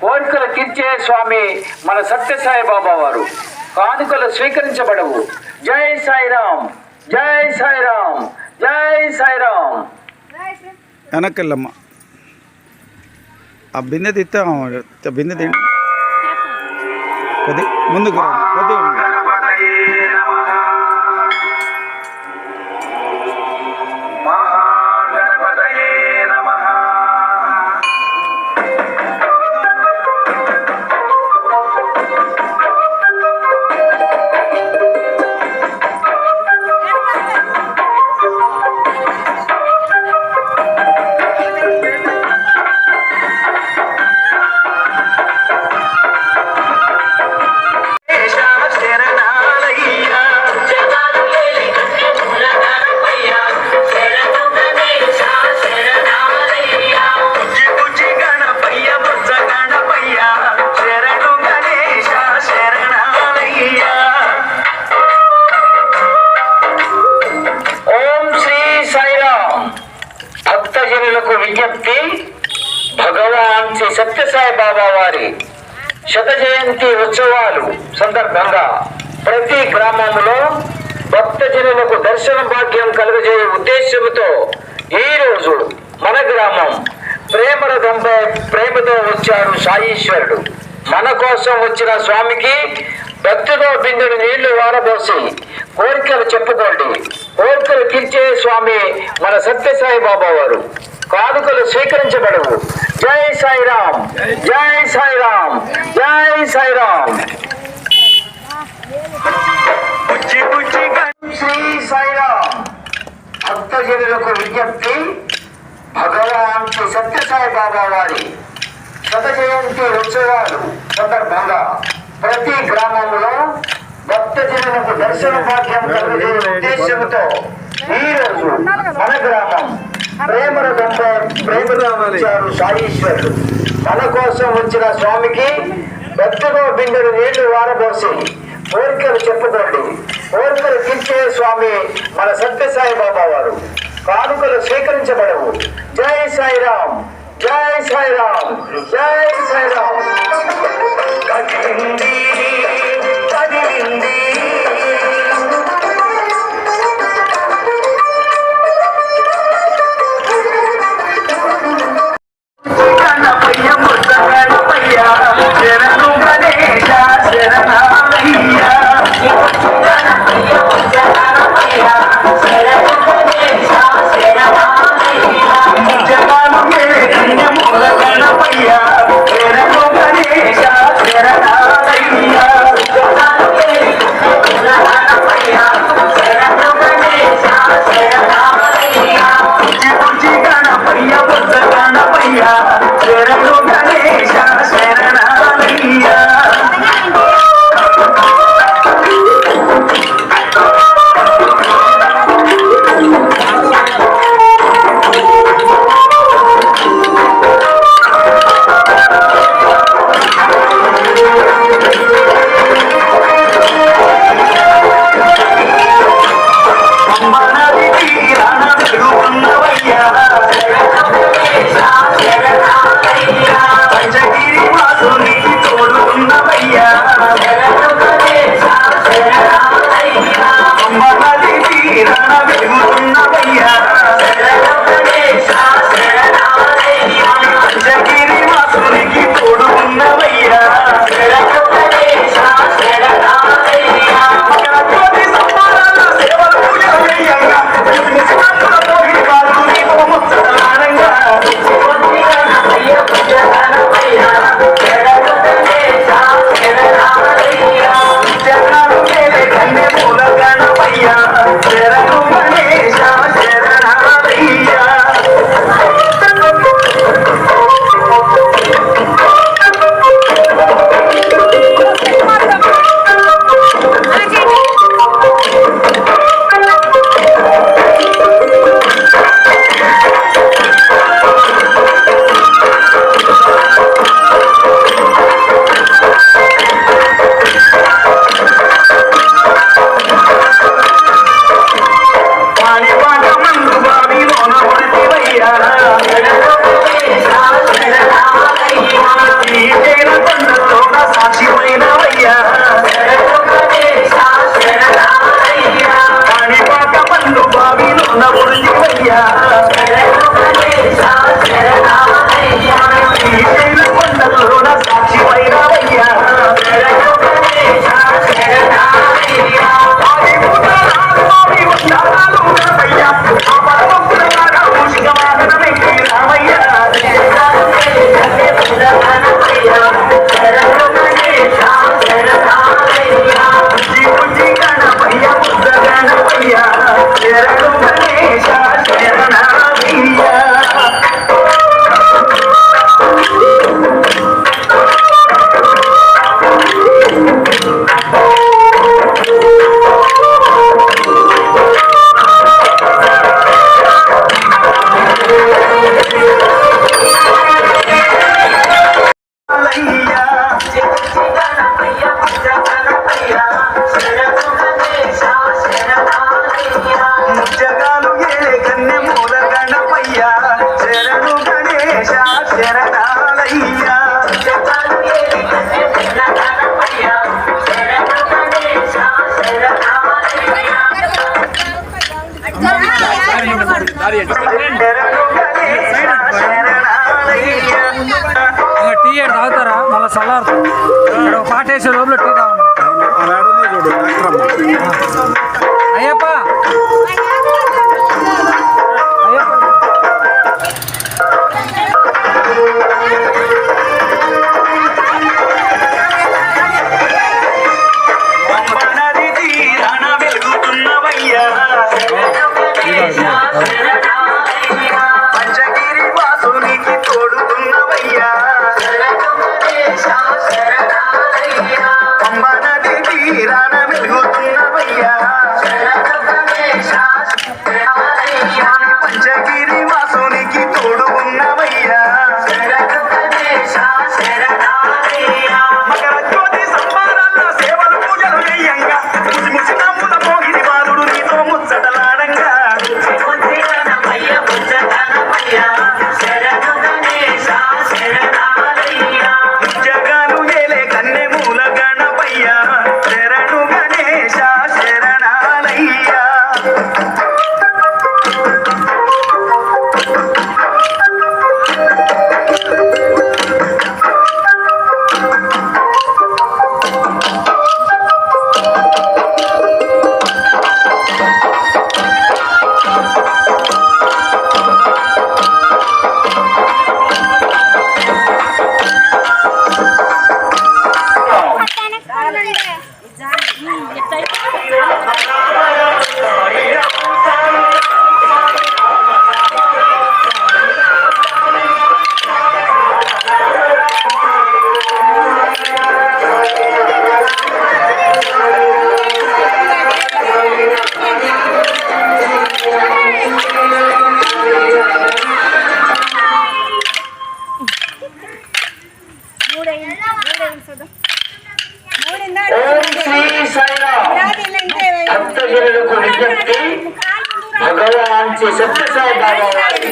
కోరికలు తీర్చే స్వామి మన సత్యసాయి బాబా వారు. కానుకలు స్వీకరించబడవు. జై సాయిరామ్ జై సాయిరామ్ జై సాయిరామ్. వెనక్కి వెళ్ళమ్మా ఆ బిందె తిత్తా బిందె తిండి కొద్ది ముందుకు రా కొద్దిగా భక్తజనులకు దర్శన భాగ్యం కలుగజేయ ఉద్దేశంతో ఈ రోజు మన గ్రామం ప్రేమరథంపై ప్రేమతో వచ్చారు సాయీశ్వరుడు. మన కోసం వచ్చిన స్వామికి భక్తితో బిందుడు నీళ్ళు వారబోసి కోరికలు చెప్పుకోండి. కోరికలు తీర్చే స్వామి మన సత్యసాయి బాబా వారు. కానుకలు స్వీకరించబడవు. జై సాయిరామ్ జై సాయిరామ్ జై సాయిరామ్. శ్రీ సాయిరామ్ భక్తజనులకు విజ్ఞప్తి భగవాన్ శ్రీ సత్యసాయి బాబా వారి శత జయంతి ఉత్సవాలు సందర్భంగా ప్రతి గ్రామంలో భక్తజనులకు దర్శన భాగ్యం కలిగే ఉద్దేశంతో ఈ రోజు మన గ్రామం ప్రేమరథంపై ప్రేమతో వచ్చారు సాయీశ్వరుడు. మన కోసం వచ్చిన స్వామికి భక్తులు బిందెడు నీళ్ళు వారబోసి కోరికలు చెప్పుకోండి. కోరికలు తీర్చే స్వామి మన సత్యసాయి బాబా వారు. కానుకలు స్వీకరించబడవు. జై సాయిరామ్ జై సాయిరామ్ జై సాయిరామ్. కదిలింది, కదిలింది. తాగుతారా మళ్ళీ పాట వేసే లోపల టీ భగవాన్ సత్యసాయి బాబావారి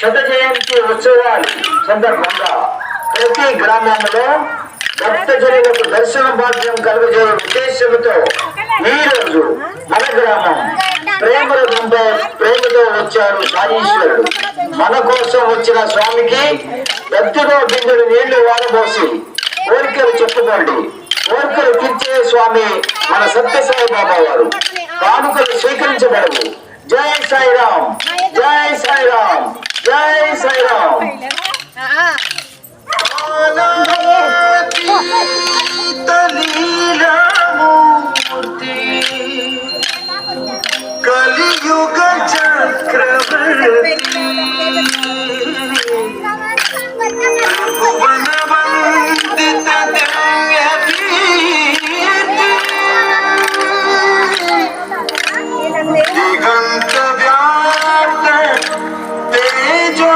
శత జయంతి ఉత్సవాలు సందర్భంగా ప్రతి గ్రామంలో భక్తజనులకు దర్శన భాగ్యం కలుగజేయ ఉద్దేశంతో ఈ రోజు మన గ్రామం ప్రేమల ప్రేమతో వచ్చారు సాయీశ్వరుడు మన కోసం వచ్చిన స్వామికి భక్తిలో బిందులు నీళ్ళు వాడబోసి కోరికలు చెప్పుకోండి. కోరికలు తీర్చే స్వామి మన సత్యసాయి బాబా వారు కానుకలు స్వీకరించబడవు. జై సాయిరామ్. జై సాయిరామ్. జై సాయిరామ్. లీలామూర్తి కలియుగ చక్రవర్తి. భువనవందిత दिगंत व्याप्त तेरी जो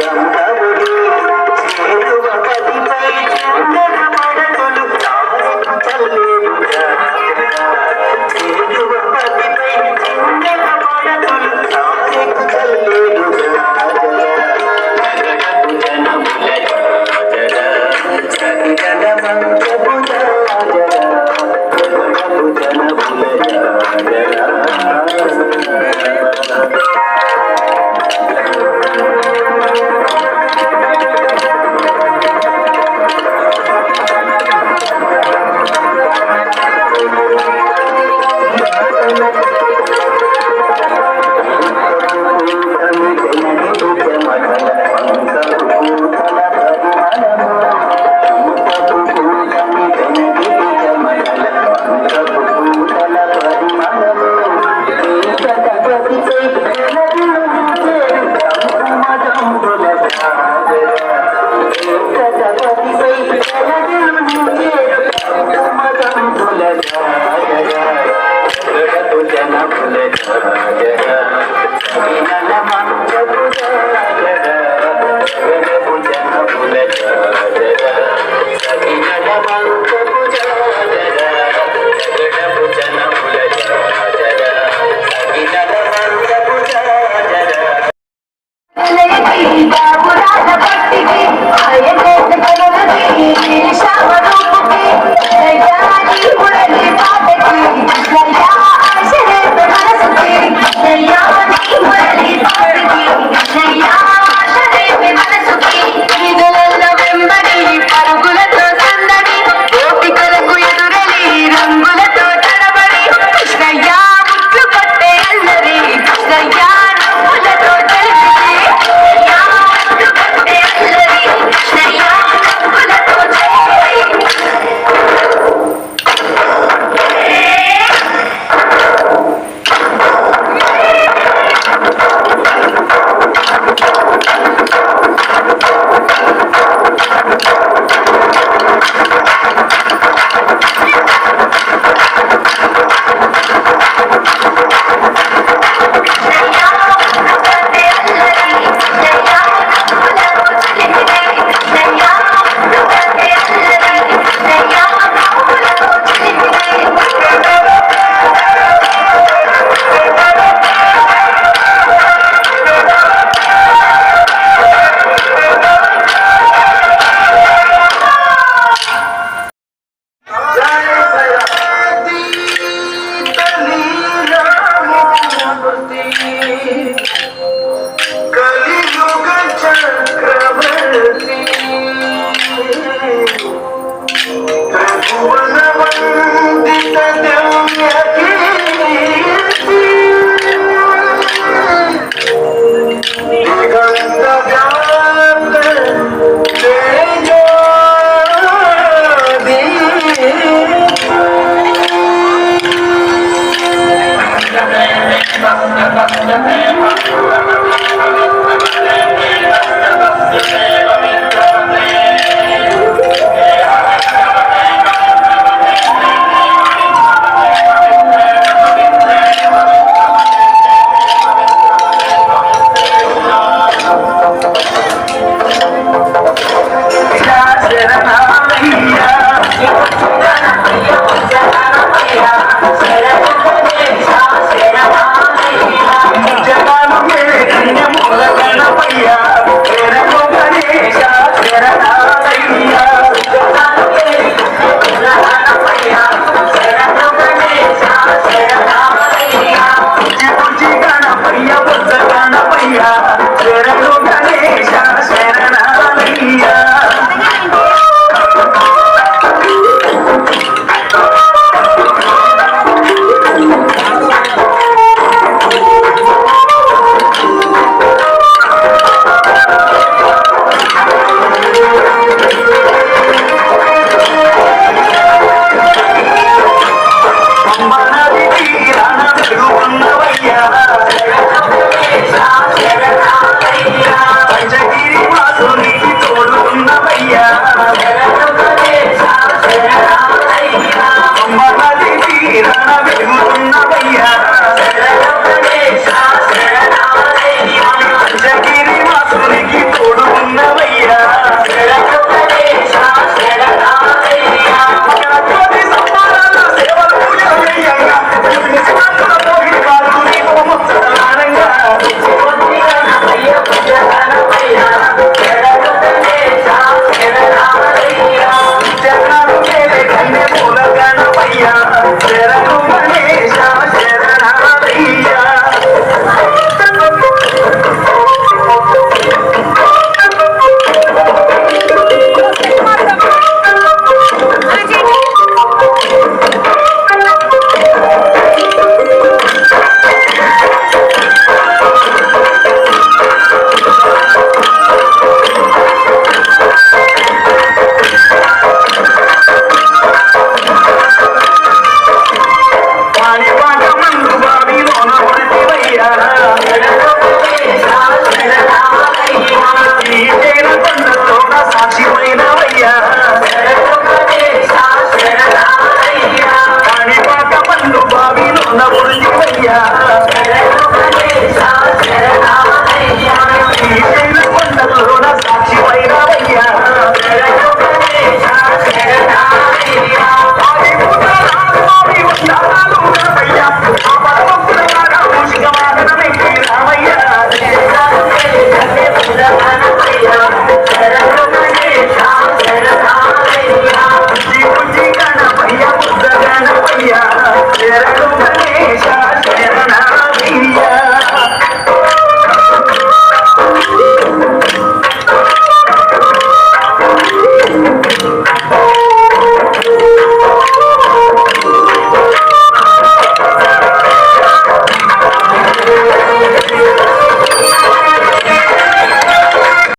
Yeah.